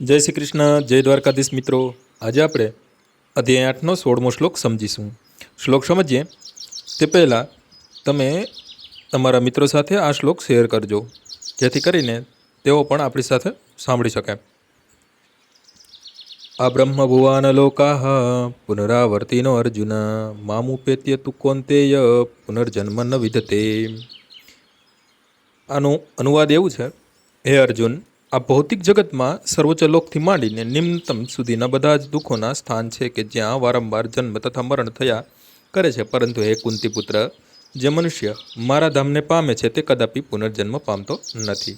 જય શ્રી કૃષ્ણ, જય દ્વારકાધીશ મિત્રો. આજે આપણે અધ્યાય આઠનો સોળમો શ્લોક સમજીશું. શ્લોક સમજીએ, તે પહેલાં તમે તમારા મિત્રો સાથે આ શ્લોક શેર કરજો, જેથી કરીને તેઓ પણ આપણી સાથે સાંભળી શકે. આ બ્રહ્મ ભુવાન લોકા પુનરાવર્તિનો અર્જુન મામુપેત્ય તુ કોંતેય પુનર્જન્મ ન વિધતે. આનું અનુવાદ એવું છે, હે અર્જુન આ ભૌતિક જગતમાં સર્વોચ્ચ લોકથી માંડીને નિમ્નતમ સુધીના બધા જ દુઃખોના સ્થાન છે કે જ્યાં વારંવાર જન્મ તથા મરણ થયા કરે છે. પરંતુ હે કુંતીપુત્ર, જે મનુષ્ય મારા ધામને પામે છે તે કદાપી પુનર્જન્મ પામતો નથી.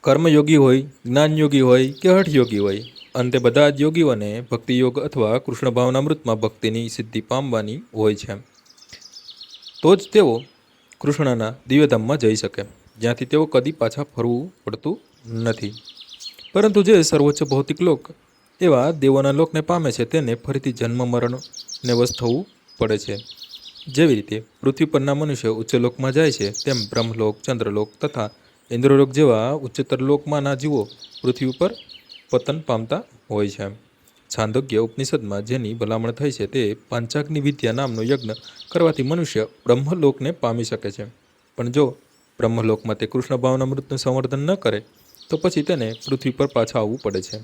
કર્મયોગી હોય, જ્ઞાનયોગી હોય કે હઠયોગી હોય, અંતે બધા જ યોગીઓને ભક્તિયોગ અથવા કૃષ્ણ ભાવનામૃતમાં ભક્તિની સિદ્ધિ પામવાની હોય છે. તો જ તેઓ કૃષ્ણના દિવ્યધામમાં જઈ શકે. જ્યાંથી તેઓ કદી પાછા ફરવું પડતું નથી. પરંતુ જે સર્વોચ્ચ ભૌતિક લોક એવા દેવોના લોકને પામે છે, તેને ફરીથી જન્મ મરણને વશ થવું પડે છે. જેવી રીતે પૃથ્વી પરના મનુષ્ય ઉચ્ચ લોકમાં જાય છે, તેમ બ્રહ્મલોક, ચંદ્રલોક તથા ઇન્દ્રલોક જેવા ઉચ્ચતર લોકમાંના જીવો પૃથ્વી ઉપર પતન પામતા હોય છે. છાંદોગ્ય ઉપનિષદમાં જેની ભલામણ થઈ છે, તે પાંચાગ્નિ વિદ્યા નામનો યજ્ઞ કરવાથી મનુષ્ય બ્રહ્મલોકને પામી શકે છે. પણ જો બ્રહ્મલોકમાં તે કૃષ્ણ ભાવનામૃતનું સંવર્ધન ન કરે, તો પછી તેને પૃથ્વી પર પાછા આવવું પડે છે.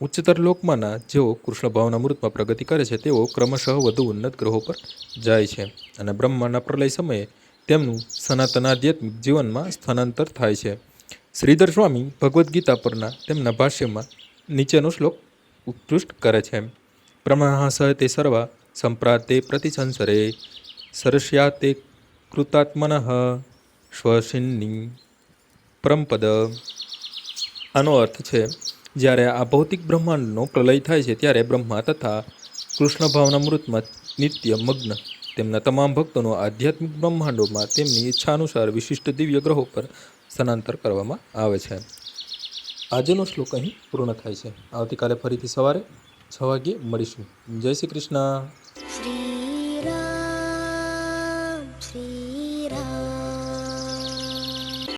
ઉચ્ચતર લોકમાંના જેઓ કૃષ્ણ ભાવનામૃતમાં પ્રગતિ કરે છે, તેઓ ક્રમશઃ વધુ ઉન્નત ગ્રહો પર જાય છે અને બ્રહ્માના પ્રલય સમયે તેમનું સનાતનાધ્યાત્મિક જીવનમાં સ્થાનાંતર થાય છે. શ્રીધર સ્વામી ભગવદ્ ગીતા પરના તેમના ભાષ્યમાં નીચેનો શ્લોક ઉત્કૃષ્ટ કરે છે. પ્રમાહાસ તે સર્વા સંપ્રાતે પ્રતિસંસરે સરસ્યા તે કૃતાત્મન શ્વસિની પરમપદ. આનો અર્થ છે, જ્યારે આ ભૌતિક બ્રહ્માંડનો પ્રલય થાય છે, ત્યારે બ્રહ્મા તથા કૃષ્ણ ભાવનામૃતમાં નિત્ય મગ્ન. તેમના તમામ ભક્તોનો આધ્યાત્મિક બ્રહ્માંડોમાં તેમની ઈચ્છા અનુસાર વિશિષ્ટ દિવ્ય ગ્રહો પર સ્થાનાંતર કરવામાં આવે છે. આજનો શ્લોક અહીં પૂર્ણ થાય છે. આવતીકાલે ફરીથી સવારે છ વાગ્યે મળીશું. જય શ્રી કૃષ્ણ.